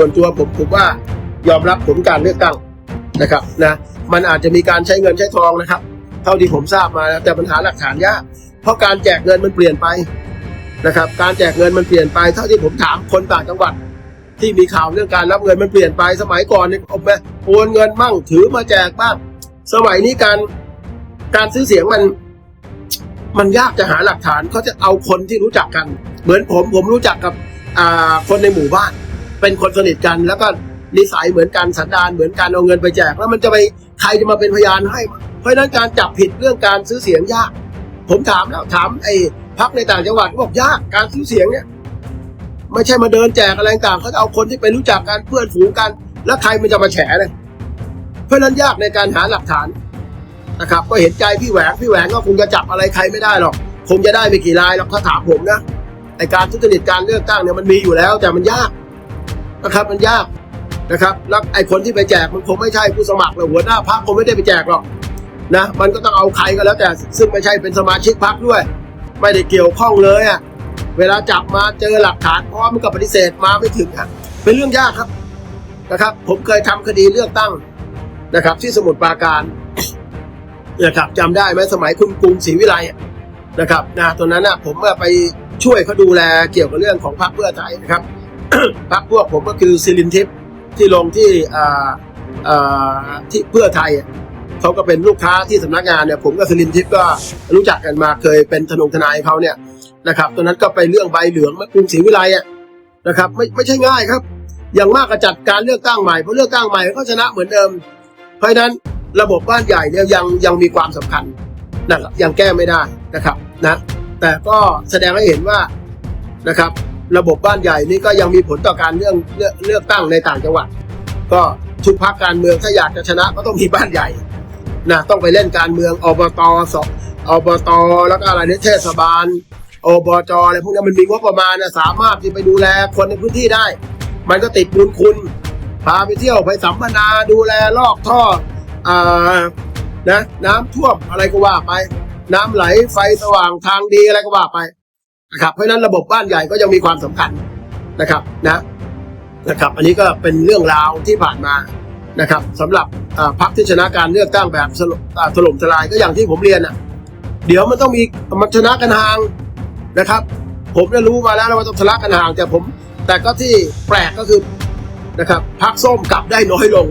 ส่วนตัวผมผมว่ายอมรับผลการเลือกตั้งนะครับนะมันอาจจะมีการใช้เงินใช้ทองนะครับ เท่าที่ผมทราบมานะแต่ปัญหาหลักฐานยากเพราะการแจกเงินมันเปลี่ยนไปนะครับ การแจกเงินมันเปลี่ยนไป เท่าที่ผมถามคนต่างจังหวัด ที่มีข่าวเรื่องการรับเงินมันเปลี่ยนไป สมัยก่อนเนี่ยเอาไปโอนเงินมั่งถือมาแจกบ้าง สมัยนี้การการซื้อเสียงมัน มันยากจะหาหลักฐานเขาจะเอาคนที่รู้จักกัน เหมือนผมผมรู้จักกับคนในหมู่บ้าน เป็นคนสนิทกัน แล้วก็นิสัยเหมือนกันสันดานเหมือนกันเอาเงินไปแจก แล้วมันจะไปใครจะมาเป็นพยานให้ เพราะนั้นการจับผิดเรื่องการซื้อเสียงยาก ผมถามแล้วถามไอ้พักในต่างจังหวัดเขาบอกยากการซื้อเสียงเนี่ยไม่ใช่มาเดินแจกอะไรต่างเขาจะเอาคนที่ไปรู้จักกันเพื่อนฝูงกัน แล้วใครมันจะมาแฉเลยเพราะฉะนั้นยากในการหาหลักฐานนะครับ ก็เห็นใจพี่แหวงพี่แหวงก็คงจะจับอะไรใครไม่ได้หรอกคงจะได้ไม่กี่รายหรอกถ้าถามผมนะไอการทุจริตการเลือกตั้งเนี่ยมันมีอยู่แล้วแต่มันยาก นะครับมันยากนะครับแล้วไอ้คนที่ไปแจกมันคงไม่ใช่ผู้สมัครหรือหัวหน้าพรรคคงไม่ได้ไปแจกหรอกนะมันก็ต้องเอาใครก็แล้วแต่ซึ่งไม่ใช่เป็นสมาชิกพรรคด้วย ไม่ได้เกี่ยวข้องเลยอะเวลาจับมาเจอหลักฐานพร้อมกับปฏิเสธมาไม่ถึงอะเป็นเรื่องยากครับนะครับ ผมเคยทำคดีเลือกตั้งนะครับ ที่สมุทรปราการนะครับจำได้ไหมสมัยคุณกรุงศรีวิไลอะนะครับนะตอนนั้นนะผมไปช่วยเขาดูแลเกี่ยวกับเรื่องของพรรคเพื่อไทยนะครับ พรรคพวกผมก็คือซิลินทิพย์ที่ลงที่อ่าอ่าที่เพื่อไทยเขาก็เป็นลูกค้าที่สำนักงานเนี่ยผมกับซิลินทิพย์ก็รู้จักกันมาเคยเป็นทนงทนายเขาเนี่ยนะครับตอนนั้นก็ไปเรื่องใบเหลืองมากรุงศรีวิไลอะนะครับไม่ไม่ใช่ง่ายครับ อย่างมากก็จัดการเลือกตั้งใหม่เพราะเลือกตั้งใหม่ก็ชนะเหมือนเดิม เพราะนั้นระบบบ้านใหญ่เนี่ยยังยังมีความสำคัญนะครับยังแก้ไม่ได้นะครับนะแต่ก็แสดงให้เห็นว่านะครับ ระบบบ้านใหญ่นี่ก็ยังมีผลต่อการเรื่องเลือกเลือกตั้งในต่างจังหวัด ก็ทุกพรรคการเมืองถ้าอยากจะชนะก็ต้องมีบ้านใหญ่นะต้องไปเล่นการเมืองอบตสอบตแล้วก็อะไรเนี่ยเทศบาลอบจอะไรพวกนี้มันมีงบประมาณนะสามารถที่ไปดูแลคนในพื้นที่ได้ มันก็ติดบุญคุณ พาไปเที่ยวไปสัมมนาดูแลลอกท่ออ่านะน้ำท่วมอะไรก็ว่าไป น้ำไหลไฟสว่างทางดีอะไรก็ว่าไป นะครับเพราะนั้นระบบบ้านใหญ่ก็ยังมีความสำคัญนะครับนะนะครับ อันนี้ก็เป็นเรื่องราวที่ผ่านมานะครับสำหรับพรรคที่ชนะการเลือกตั้งแบบถล่มทลายก็อย่างที่ผมเรียนอะเดี๋ยวมันต้องมีมันชนะกันห่างนะครับ ผมได้รู้มาแล้วว่าต้องทะเลาะกันห่างแต่ผม แต่ก็ที่แปลกก็คือนะครับพักส้มกลับได้น้อยลง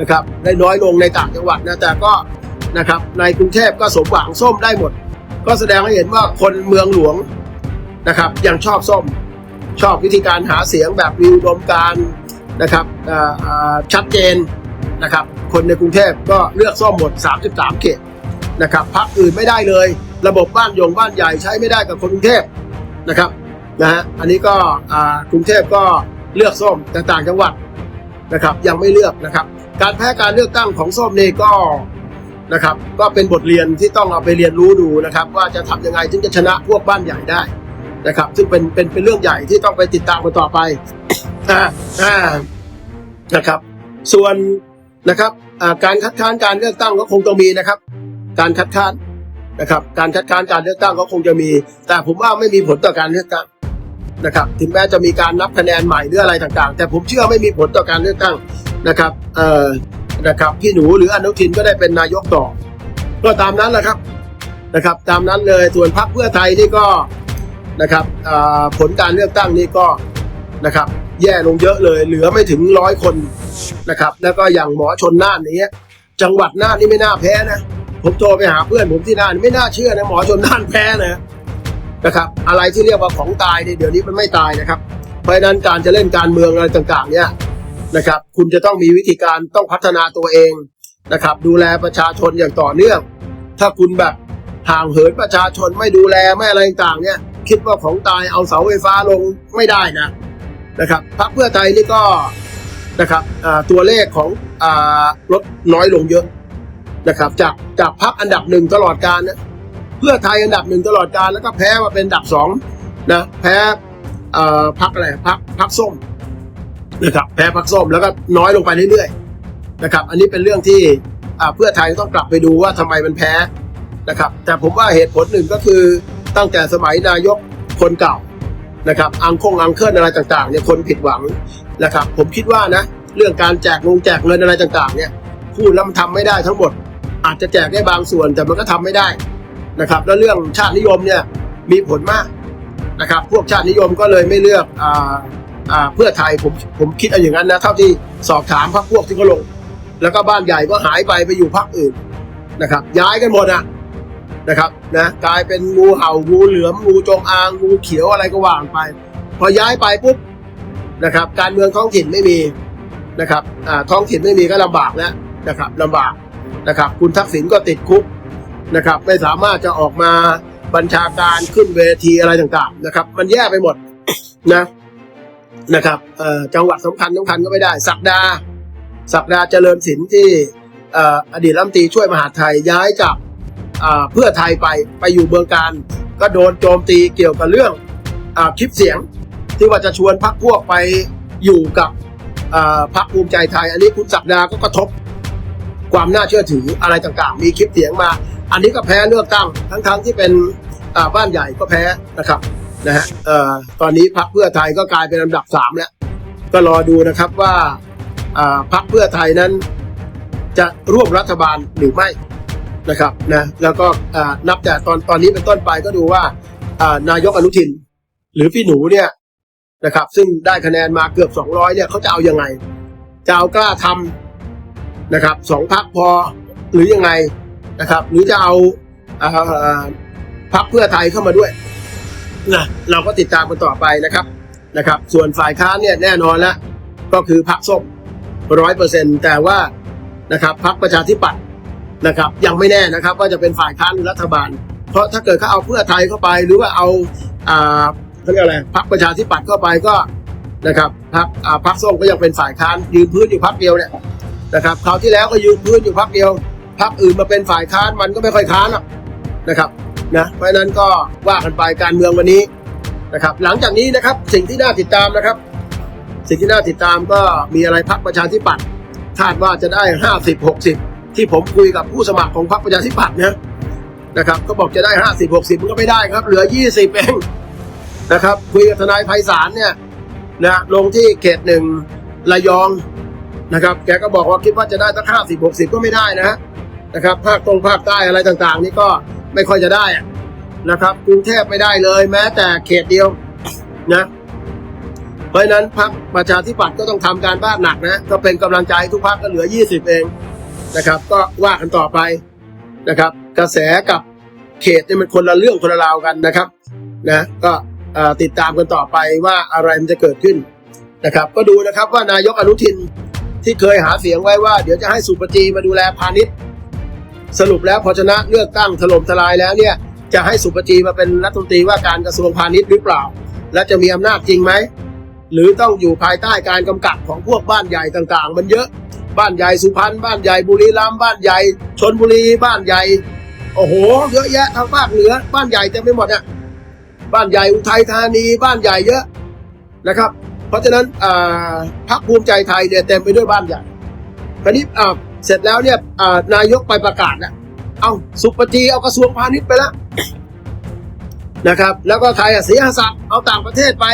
นะครับ ได้น้อยลงในต่างจังหวัดนะแต่ก็นะครับในกรุงเทพก็สมหวังส้มได้หมด ก็แสดงให้เห็นว่าคนเมืองหลวง นะครับ ยังชอบส้ม ชอบวิธีการหาเสียงแบบมีอุดมการนะครับชัดเจนนะครับ คนในกรุงเทพก็เลือกส้มหมด 33 เขตนะครับพรรคอื่นไม่ได้เลย ระบบบ้านยงบ้านใหญ่ใช้ไม่ได้กับคนกรุงเทพนะครับนะฮะอันนี้ก็กรุงเทพก็เลือกส้มแต่ต่างจังหวัดนะครับยังไม่เลือกนะครับ การแพ้การเลือกตั้งของส้มนี่ก็นะครับ ก็เป็นบทเรียนที่ต้องเอาไปเรียนรู้ดูนะครับ ว่าจะทำยังไงถึงจะชนะพวกบ้านใหญ่ได้ นะครับ ซึ่งเป็นเป็นเป็นเรื่องใหญ่ที่ต้องไปติดตามกันต่อไปอ่าอ่านะครับ ส่วนนะครับการคัดค้านการเลือกตั้งก็คงต้องมีนะครับ การคัดค้านนะครับ การคัดค้านการเลือกตั้งก็คงจะมี แต่ผมว่าไม่มีผลต่อการเลือกตั้งนะครับ ถึงแม้จะมีการนับคะแนนใหม่หรืออะไรต่างๆ แต่ผมเชื่อไม่มีผลต่อการเลือกตั้งนะครับเอ่อนะครับพี่หนูหรืออนุทินก็ได้เป็นนายกต่อ ก็ตามนั้นแหละครับนะครับ ตามนั้นเลยส่วนพรรคเพื่อไทยนี่ก็ นะครับผลการเลือกตั้งนี่ก็นะครับ แย่ลงเยอะเลย เหลือไม่ถึงร้อยคนนะครับ แล้วก็อย่างหมอชนน่านอย่างเงี้จังหวัดน่านนี่ไม่น่าแพ้นะผมโทรไปหาเพื่อนผมที่น่านไม่น่าเชื่อนะหมอชนน่านแพ้นะนะครับ อะไรที่เรียกว่าของตายเนี่ยเดี๋ยวนี้มันไม่ตายนะครับ เพราะนั้นการจะเล่นการเมืองอะไรต่างๆ เนี่ยนะครับ คุณจะต้องมีวิธีการต้องพัฒนาตัวเองนะครับ ดูแลประชาชนอย่างต่อเนื่อง ถ้าคุณแบบห่างเหินประชาชนไม่ดูแลไม่อะไรต่างเนี่ย คิดว่าของตายเอาเสาไฟฟ้าลงไม่ได้นะนะครับพรรคเพื่อไทยนี่ก็นะครับตัวเลขของอลดน้อยลงเยอะนะครับ จากจากพักอันดับหนึ่งตลอดการนะเพื่อไทยอันดับหนึ่งตลอดการแล้วก็แพ้มาเป็นอันดับสองนะแพ้พักอะไรพักพักส้มนะครับแพ้พักส้มแล้วก็น้อยลงไปเรื่อยๆนะครับอันนี้เป็นเรื่องที่เพื่อไทยต้องกลับไปดูว่าทำไมมันแพ้นะครับแต่ผมว่าเหตุผลหนึ่งก็คือ ตั้งแต่สมัยนายกคนเก่านะครับ อังคงอังเคิลอะไรต่างๆเนี่ยคนผิดหวังนะครับ ผมคิดว่านะ เรื่องการแจกงงแจกเงินอะไรต่างๆเนี่ยพูดแล้วมันทำไม่ได้ทั้งหมด อาจจะแจกได้บางส่วนแต่มันก็ทำไม่ได้นะครับ แล้วเรื่องชาตินิยมเนี่ยมีผลมากนะครับ พวกชาตินิยมก็เลยไม่เลือกอ่าอ่าเพื่อไทยผมผมคิดเอาอย่างนั้นนะเท่าที่สอบถามพรรคพวกที่เขาลง แล้วก็บ้านใหญ่ก็หายไปไปอยู่พรรคอื่นนะครับ ย้ายกันหมดอะ นะครับนะกลายเป็นงูเห่างูเหลือมงูจงอางงูเขียวอะไรก็ว่างไป พอย้ายไปปุ๊บนะครับ การเมืองท้องถิ่นไม่มีนะครับอ่าท้องถิ่นไม่มีก็ลำบากแล้วนะครับลำบากนะครับ คุณทักษิณก็ติดคุกนะครับ ไม่สามารถจะออกมาบัญชาการขึ้นเวทีอะไรต่างๆนะครับ มันแย่ไปหมดนะนะครับจังหวัดสำคัญสำคัญก็ไม่ได้ สักดาสักดาเจริญศิลป์ที่อดีตรัฐมนตรีช่วยมหาไทยย้ายจาก เพื่อไทยไปไปอยู่เมืองการ ก็โดนโจมตีเกี่ยวกับเรื่องอคลิปเสียง ที่ว่าจะชวนพักพวกไปอยู่กับพรรคภูมิใจไทย อันนี้คุณศักดาก็กระทบ ความน่าเชื่อถืออะไรต่างๆ มีคลิปเสียงมา อันนี้ก็แพ้เลือกตั้งทั้งๆที่เป็นบ้านใหญ่ก็แพ้นะครับนะฮะตอนนี้พรรคเพื่อไทยก็กลายเป็นลำดับสามแล้วก็รอดูนะครับว่าอ่าพรรคเพื่อไทยนั้นจะร่วมรัฐบาลหรือไม่ นะครับนะแล้วก็นับแต่ตอนตอนนี้เป็นต้นไปก็ดูว่านายกอนุทิน หรือพี่หนูเนี่ยนะครับ ซึ่งได้คะแนนมาเกือบ 200เนี่ยเขาจะเอายังไง จะเอากล้าทำนะครับสองพักพอหรือยังไงนะครับ หรือจะเอาอ่าพักเพื่อไทยเข้ามาด้วยนะเราก็ติดตามกันต่อไปนะครับนะครับ ส่วนฝ่ายค้านเนี่ยแน่นอนแล้วก็คือพักส้มร้อยเปอร์เซ็นแต่ว่านะครับพักประชาธิปัตย์ นะครับยังไม่แน่นะครับว่าจะเป็นฝ่ายค้านหรือรัฐบาล เพราะถ้าเกิดเขาเอาเพื่อไทยเข้าไป หรือว่าเอาอ่าเขาเรียกอะไรพักประชาธิปัตย์เข้าไปก็นะครับพักอ่าพักส้มก็ยังเป็นฝ่ายค้านยืนพื้นอยู่พักเดียวเนี่ยนะครับคราวที่แล้วก็ยืนพื้นอยู่พักเดียวพักอื่นมาเป็นฝ่ายค้านมันก็ไม่ค่อยค้านหรอกนะครับนะเพราะนั้นก็ว่ากันไปการเมืองวันนี้นะครับ หลังจากนี้นะครับสิ่งที่น่าติดตามนะครับ สิ่งที่น่าติดตามก็มีอะไรพักประชาธิปัตย์คาดว่าจะได้ห้าสิบหกสิบ ที่ผมคุยกับผู้สมัครของพรรคประชาธิปัตย์นะนะครับ ก็บอกจะได้ห้าสิบหกสิบมันก็ไม่ได้ครับ เหลือยี่สิบเองนะครับ คุยกับทนายไพศาลเนี่ยนะลงที่เขตหนึ่งระยองนะครับ แกก็บอกว่าคิดว่าจะได้ตั้งห้าสิบหกสิบก็ไม่ได้นะฮะนะครับ ภาคตรงภาคใต้อะไรต่างๆ นี่ก็ไม่ค่อยจะได้นะครับกรุงเทพไม่ได้เลย แม้แต่เขตเดียวนะเพราะนั้นพรรคประชาธิปัตย์ก็ต้องทำการบ้านหนักนะก็เป็นกำลังใจทุกพรรคก็เหลือ 20 เอง นะครับ ก็ว่ากันต่อไปนะครับ กระแสกับเขตเนี่ยมันคนละเรื่องคนละราวกันนะครับนะก็ติดตามกันต่อไปว่าอะไรมันจะเกิดขึ้นนะครับ ก็ดูนะครับว่านายกอนุทินที่เคยหาเสียงไว้ว่า เดี๋ยวจะให้สุปจีมาดูแลพาณิชย์ สรุปแล้วพอชนะเลือกตั้งถล่มทลายแล้วเนี่ยจะให้สุปจีมาเป็นรัฐมนตรีว่าการกระทรวงพาณิชย์หรือเปล่า และจะมีอำนาจจริงไหมหรือต้องอยู่ภายใต้การกำกับของพวกบ้านใหญ่ต่างๆ มันเยอะ บ้านใหญ่สุพรรณบ้านใหญ่บุรีรัมย์บ้านใหญ่ชนบุรีบ้านใหญ่ โอ้โห เยอะแยะทางภาคเหนือ บ้านใหญ่เต็มไปหมดอะบ้านใหญ่อุทัยธานีบ้านใหญ่เยอะนะครับ เพราะฉะนั้นอ่าพรรคภูมิใจไทยเนี่ยเต็มไปด้วยบ้านใหญ่คราวนี้อ่าเสร็จแล้วเนี่ยอ่านายกไปประกาศนะเอาสุปจีเอากระทรวงพาณิชย์ไปแล้วนะครับ แล้วก็ใครอะศรีหศักดิ์เอาต่างประเทศไป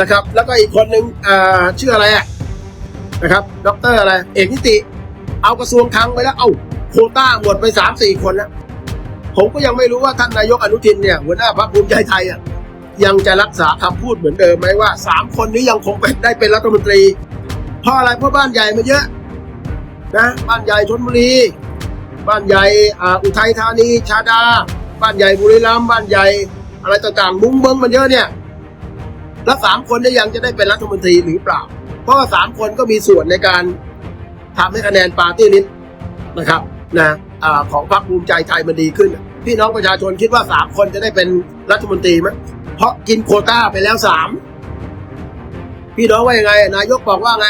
นะครับ แล้วก็อีกคนหนึ่งอ่าชื่ออะไรอะ นะครับดอกเตอรอะไร เอกนิติ เอากระทรวงคลังไปแล้วเอาโคต้าหมดไปสามสี่คนแล้วผมก็ยังไม่รู้ว่าท่านนายกอนุทินเนี่ยหัวหน้าพรรคภูมิใจไทยอะยังจะรักษาคำพูดเหมือนเดิมไหมว่าสามคนนี้ยังคงเป็นได้เป็นรัฐมนตรีเพราะอะไรเพราะบ้านใหญ่มันเยอะนะบ้านใหญ่ชนบุรี บ้านใหญ่อุทัยธานีชาดา บ้านใหญ่บุรีรัมย์บ้านใหญ่อะไรต่างๆมุ้งเบิ้งมันเยอะเนี่ยแล้วสามคนนี่ยยังจะได้เป็นรัฐมนตรีหรือเปล่า เพราะสามคนก็มีส่วนในการทำให้คะแนนปาร์ตี้ลิสต์นะครับนะอ่าของพรรคภูมิใจไทยมันดีขึ้น พี่น้องประชาชนคิดว่าสามคนจะได้เป็นรัฐมนตรีไหมเพราะกินโควต้าไปแล้วสามพี่น้องว่ายังไง นายกบอกว่าไง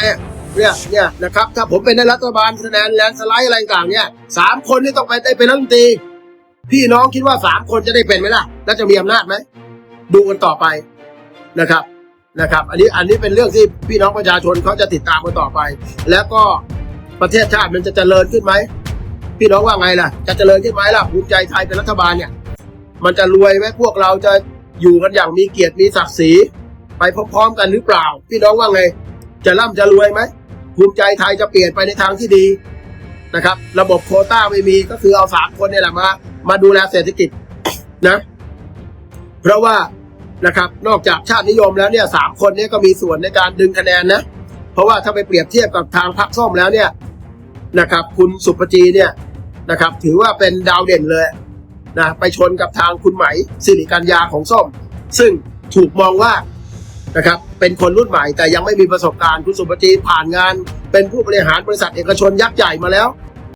เนี่ยเนี่ยนะครับถ้าผมเป็นในรัฐบาลคะแนนแลนสไลด์อะไรต่างเนี่ยสามคนนี่ต้องไปได้เป็นรัฐมนตรีพี่น้องคิดว่าสามคนจะได้เป็นไหมล่ะ แล้วจะมีอำนาจไหม ดูกันต่อไปนะครับ นะครับ อันนี้อันนี้เป็นเรื่องที่พี่น้องประชาชนเขาจะติดตามกันต่อไป แล้วก็ประเทศชาติมันจะเจริญขึ้นไหมพี่น้องว่าไงล่ะ จะเจริญขึ้นไหมล่ะภูมิใจไทยเป็นรัฐบาลเนี่ย มันจะรวยไหมพวกเราจะอยู่กันอย่างมีเกียรติมีศักดิ์ศรีไปพร้อมๆกันหรือเปล่า พี่น้องว่าไง จะร่ำจะรวยไหมภูมิใจไทยจะเปลี่ยนไปในทางที่ดีนะครับ ระบบโคต้าไม่มีก็คือเอาสามคนเนี่ยแหละมา มาดูแลเศรษฐกิจนะ เพราะว่า นะครับ นอกจากชาตินิยมแล้วเนี่ยสามคนเนี้ก็มีส่วนในการดึงคะแนนนะ เพราะว่าถ้าไปเปรียบเทียบกับทางพรรคส้มแล้วเนี่ยนะครับ คุณสุปจีเนี่ยนะครับ ถือว่าเป็นดาวเด่นเลยนะไปชนกับทางคุณไหมสิริกัญญาของส้ม ซึ่งถูกมองว่านะครับเป็นคนรุ่นใหม่แต่ยังไม่มีประสบการณ์คุณสุปจีผ่านงาน เป็นผู้บริหารบริษัทเอกชนยักษ์ใหญ่มาแล้ว